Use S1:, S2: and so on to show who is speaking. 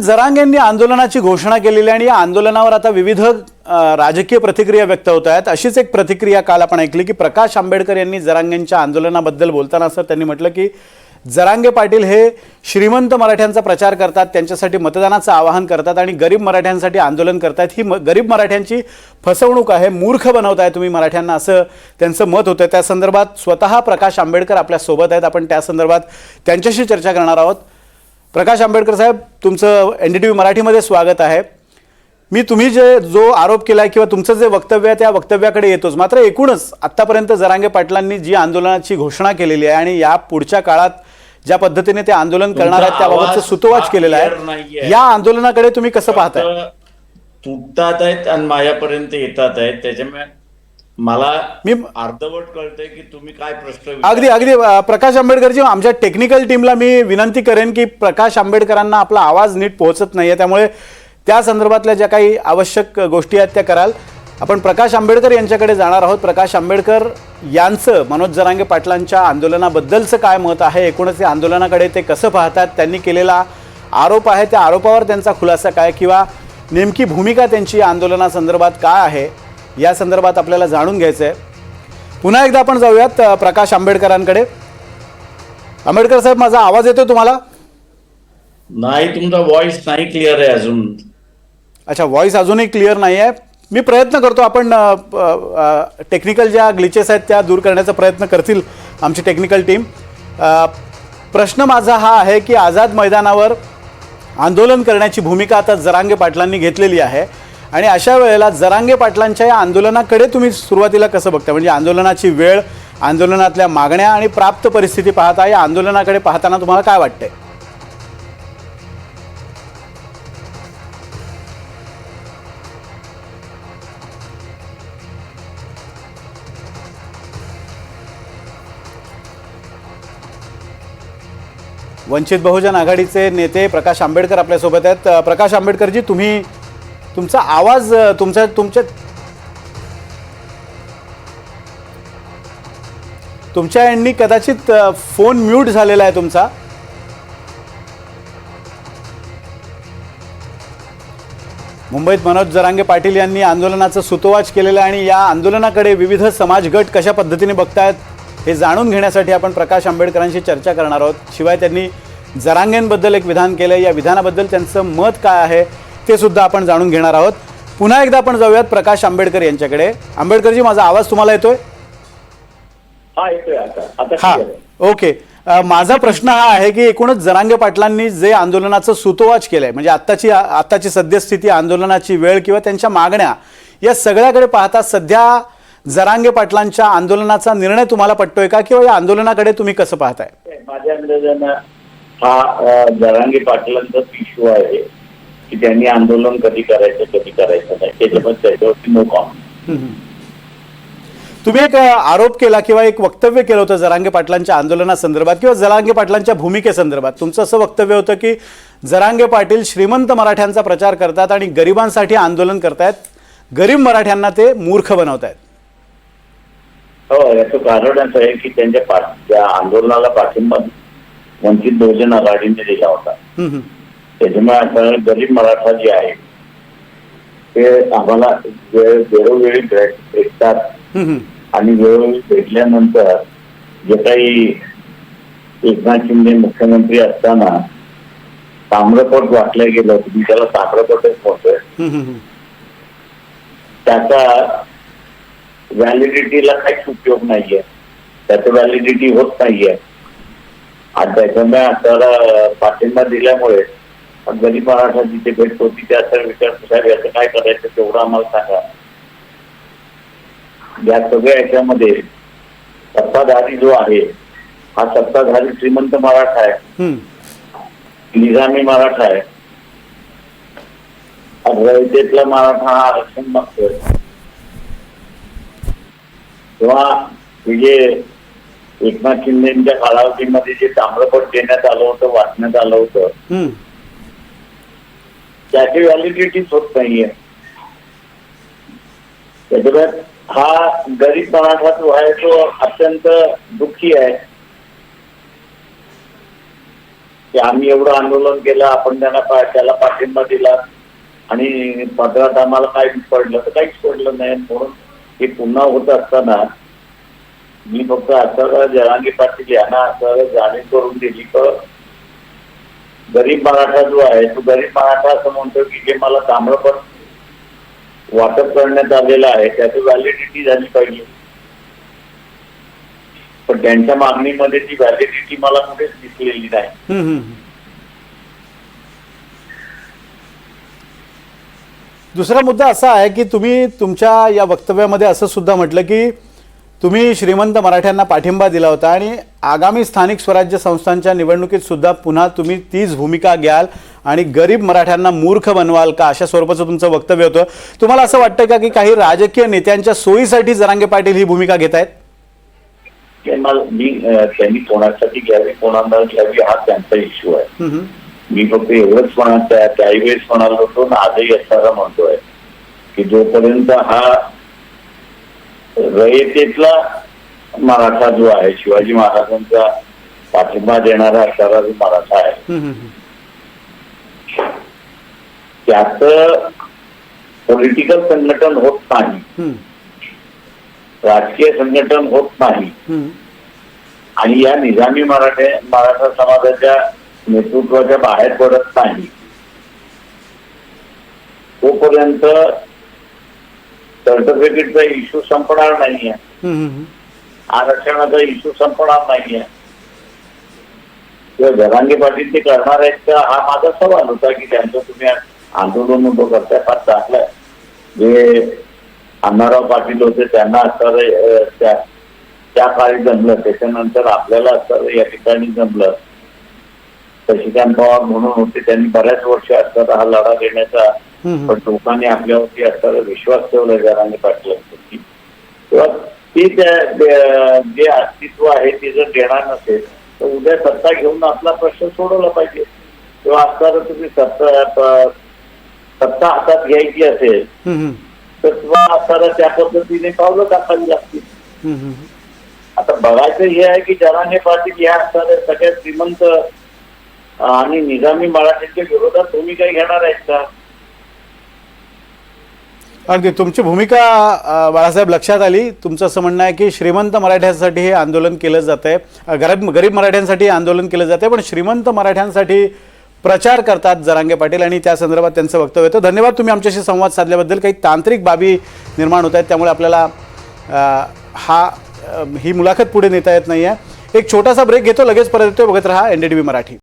S1: जरांग यांनी आंदोलनाची घोषणा केलेली आणि या आंदोलनावर आता विविध राजकीय प्रतिक्रिया व्यक्त होत आहेत. अशीच एक प्रतिक्रिया काल आपण ऐकली की प्रकाश आंबेडकर यांनी जरांग यांच्या आंदोलनाबद्दल बोलताना असं त्यांनी म्हटलं की जरांगे पाटील हे श्रीमंत मराठ्यांचा प्रचार करतात त्यांच्यासाठी मतदानाचं आवाहन करतात आणि गरीब मराठ्यांसाठी आंदोलन करतात ही म गरीब मराठ्यांची फसवणूक आहे मूर्ख बनवत आहे तुम्ही मराठ्यांना असं त्यांचं मत होतं. त्या संदर्भात स्वतः प्रकाश आंबेडकर आपल्यासोबत आहेत. आपण त्या संदर्भात त्यांच्याशी चर्चा करणार आहोत. प्रकाश आंबेडकर साहेब तुमचं एन डी टी व्ही मराठीमध्ये स्वागत आहे. मी तुम्ही जे जो आरोप केला आहे किंवा तुमचं जे वक्तव्य आहे त्या वक्तव्याकडे येतोच. मात्र एकूणच आत्तापर्यंत जरांगे पाटलांनी जी आंदोलनाची घोषणा केलेली आहे आणि या पुढच्या काळात ज्या पद्धतीने ते आंदोलन करणार आहेत त्याबाबतचं सुतोवाच केलेलं आहे. या आंदोलनाकडे तुम्ही कसं पाहताय?
S2: तुटतात आहेत आणि माझ्यापर्यंत येतात आहेत. त्याच्यामुळे मला
S1: मी
S2: अर्धवट कळतंय की तुम्ही काय प्रश्न
S1: अगदी अगदी. प्रकाश आंबेडकरची आमच्या टेक्निकल टीमला मी विनंती करेन की प्रकाश आंबेडकरांना आपला आवाज नीट पोहोचत नाही त्यामुळे त्या संदर्भातल्या ज्या काही आवश्यक गोष्टी आहेत त्या कराल. आपण प्रकाश आंबेडकर यांच्याकडे जाणार आहोत. प्रकाश आंबेडकर यांचं मनोज जरांगे पाटलांच्या आंदोलनाबद्दलचं काय मत आहे? एकूणच या आंदोलनाकडे ते कसं पाहतात? त्यांनी केलेला आरोप आहे. त्या आरोपावर त्यांचा खुलासा काय? किंवा नेमकी भूमिका त्यांची या आंदोलनासंदर्भात काय आहे? या संदर्भात आपल्याला जाणून घ्यायचं आहे पुन्हा एकदा आपण जाऊयात प्रकाश आंबेडकरांकडे. आंबेडकर साहेब माझा आवाज येतो तुम्हाला?
S2: नाही तुमचा व्हॉइस नाही क्लिअर आहे अजून.
S1: अच्छा व्हॉइस अजूनही क्लिअर नाही आहे. मी प्रयत्न करतो आपण टेक्निकल ज्या ग्लिचेस आहेत त्या दूर करण्याचा प्रयत्न करतील आमची टेक्निकल टीम प्रश्न माझा हा आहे की आझाद मैदानावर आंदोलन करण्याची भूमिका आता जरांगे पाटलांनी घेतलेली आहे. आणि अशा वेळेला जरांगे पाटलांच्या या आंदोलनाकडे तुम्ही सुरुवातीला कसं बघता? म्हणजे आंदोलनाची वेळ आंदोलनातल्या मागण्या आणि प्राप्त परिस्थिती पाहता या आंदोलनाकडे पाहताना तुम्हाला काय वाटतंय? वंचित बहुजन आघाडीचे नेते प्रकाश आंबेडकर आपल्यासोबत आहेत. प्रकाश आंबेडकरजी तुम्ही तुमचा आवाज तुमचा तुमच्या तुमच्या यांनी कदाचित फोन म्यूट झालेला आहे तुमचा. मुंबईत मनोज जरांगे पाटील यांनी आंदोलनाचं सुतोवाच केलेलं आहे आणि या आंदोलनाकडे विविध समाजगट कशा पद्धतीने बघतायत हे जाणून घेण्यासाठी आपण प्रकाश आंबेडकरांशी चर्चा करणार आहोत. शिवाय त्यांनी जरांगेंबद्दल एक विधान केलं या विधानाबद्दल त्यांचं मत काय आहे? ते सुद्धा आपण जाणून घेणार आहोत. पुन्हा एकदा आपण जाऊयात प्रकाश आंबेडकर यांच्याकडे. आंबेडकरजी माझा आवाज तुम्हाला येतोय?
S2: हा
S1: ओके. माझा प्रश्न हा आहे की एकूणच जरांगे पाटलांनी जे आंदोलनाचं सुतोवाच केलंय म्हणजे आत्ताची आत्ताची सद्यस्थिती आंदोलनाची वेळ किंवा त्यांच्या मागण्या या सगळ्याकडे पाहता सध्या जरांगे पाटलांच्या आंदोलनाचा निर्णय तुम्हाला पटतोय का किंवा या आंदोलनाकडे तुम्ही कसं पाहताय?
S3: माझ्या अंदाजानं हा जरांगे पाटलांचा इश्यू आहे. की त्यांनी आंदोलन कधी करायचं कधी करायचं नाही. त्याच्यामध्ये त्याच्यावरती नो कॉमेंट
S1: तुम्ही एक आरोप केला किंवा एक वक्तव्य केलं होतं जरांगे पाटलांच्या आंदोलनासंदर्भात किंवा जरांगे पाटलांच्या भूमिकेसंदर्भात. तुमचं असं वक्तव्य होतं की जरांगे पाटील श्रीमंत मराठ्यांचा प्रचार करतात आणि गरिबांसाठी आंदोलन करतायत. गरीब मराठ्यांना ते मूर्ख बनवत आहेत
S3: हो याचं कारण असं आहे की त्यांच्या आंदोलनाला पाठिंबा वंचित बहुजन आघाडीने दिला होता. त्याच्यामुळे आता गरीब मराठा जे आहे ते आम्हाला वेळोवेळी भेट भेटतात आणि वेळोवेळी भेटल्यानंतर जे काही एकनाथ शिंदे मुख्यमंत्री असताना ताम्रपट वाटलं गेलं तुम्ही त्याला ताम्रपटच म्हणतोय. त्याचा व्हॅलिडिटीला काहीच उपयोग नाहीये. त्याचं व्हॅलिडिटी होत नाहीये. आणि त्याच्यामुळे आपल्याला पाठिंबा दिल्यामुळे पण गरीब जिथे भेटतो होती त्या विचार विचारतो साहेब याचं काय करायचं तेवढं आम्हाला सांगा. या सगळ्या याच्यामध्ये सत्ताधारी जो आहे हा सत्ताधारी श्रीमंत मराठा आहे. निजामी मराठा आहे. अद्वैतेतला मराठा हा आरक्षण मागतोय. तेव्हा जे एकनाथ शिंदेच्या कालावधीमध्ये जे ताम्रपट देण्यात आलं होतं वाचण्यात आलं होतं त्याची व्हॅलिडिटीच होत नाहीये. त्याच्यामुळे हा गरीब मराठा जो आहे तो अत्यंत दुःखी आहे. की आम्ही एवढं आंदोलन केलं आपण त्यांना त्याला पाठिंबा दिला आणि पदरात आम्हाला काय पडलं तर काहीच पडलं नाही. म्हणून हे पुन्हा होत असताना मी फक्त आता जरांगी पाटील यांना असं जाणीव करून दिली पण गरीब मराठा जो आहे तो गरीब मराठा असं म्हणतो की जे मला ताम्रपण वाटप करण्यात आलेलं आहे त्याची व्हॅलिडिटी झाली पाहिजे. पण त्यांच्या मागणीमध्ये ती व्हॅलिडिटी मला कुठेच दिसलेली नाही.
S1: दुसरा मुद्दा असा आहे की तुम्ही तुमच्या या वक्तव्यामध्ये असं सुद्धा म्हटलं की तुम्ही श्रीमंत मराठ्यांना पाठिंबा दिला होता आणि आगामी स्थानिक स्वराज्य संस्थांच्या निवडणुकीत सुद्धा पुन्हा तुम्ही तीच भूमिका घ्याल आणि गरीब मराठ्यांना मूर्ख बनवाल का? अशा स्वरूपाचं तुमचं वक्तव्य होतं. तुम्हाला असं वाटतं का की काही राजकीय नेत्यांच्या सोयीसाठी जरांगे पाटील ही भूमिका घेत आहेत?
S3: मी त्यांनी कोणासाठी घ्यावी कोणाला घ्यावी हा त्यांचा इश्यू आहे. मी फक्त एवढंच म्हणा त्या त्यावेळेस म्हणालो होतो आजही असताना म्हणतोय की जोपर्यंत हा रयतेतला मराठा जो आहे शिवाजी महाराजांचा पाठिंबा देणारा असणारा जो मराठा आहे त्याचं पॉलिटिकल संघटन होत नाही. राजकीय संघटन होत नाही. आणि या निजामी मराठे मराठा समाजाच्या नेतृत्वाच्या बाहेर पडत नाही. तोपर्यंत सर्टिफिकेटचा इश्यू संपणार नाहीये. आरक्षणाचा इश्यू संपणार नाहीये किंवा जरांगे पाटील ते करणार आहेत का हा माझा सवाल होता की त्यांचं तुम्ही आंदोलन उभं करताय फार चांगलं आहे जे अण्णाराव पाटील होते त्यांना असणारं त्या त्या काळी जमलं त्याच्यानंतर आपल्याला असणारं या ठिकाणी जमलं शशिकांत पवार म्हणून होते त्यांनी बऱ्याच वर्ष असताना हा लढा देण्याचा. पण लोकांनी आपल्यावरती असणारा विश्वास ठेवला जरांगे पाटलांवरती. तेव्हा ती त्या जे अस्तित्व आहे ते जर देणार नसेल तर उद्या सत्ता घेऊन आपला प्रश्न सोडवला पाहिजे. तेव्हा असणारं तुम्ही सत्ता सत्ता हातात घ्यायची असेल. तर तुम्हाला असणारं त्या पद्धतीने पावलं टाकावी लागतील. आता बघायचं हे आहे की जरांगे पाटील या असणाऱ्या सगळ्या श्रीमंत आणि निजामी मराठ्यांच्या विरोधात भूमिका घेणार आहेत का?
S1: अगदी. तुमची भूमिका बाळासाहेब लक्षात आली. तुमचं असं म्हणणं आहे की श्रीमंत मराठ्यांसाठी हे आंदोलन केलं जात आहे गरीब गरीब मराठ्यांसाठी आंदोलन केलं जाते पण श्रीमंत मराठ्यांसाठी प्रचार करतात जरांगे पाटील आणि त्या संदर्भात त्यांचं वक्तव्य होतं. धन्यवाद तुम्ही आमच्याशी संवाद साधल्याबद्दल. काही तांत्रिक बाबी निर्माण होत आहेत त्यामुळे आपल्याला हा ही मुलाखत पुढे नेता येत नाही आहे एक छोटासा ब्रेक घेतो लगेच परत येतो बघत राहा N D T V Marathi.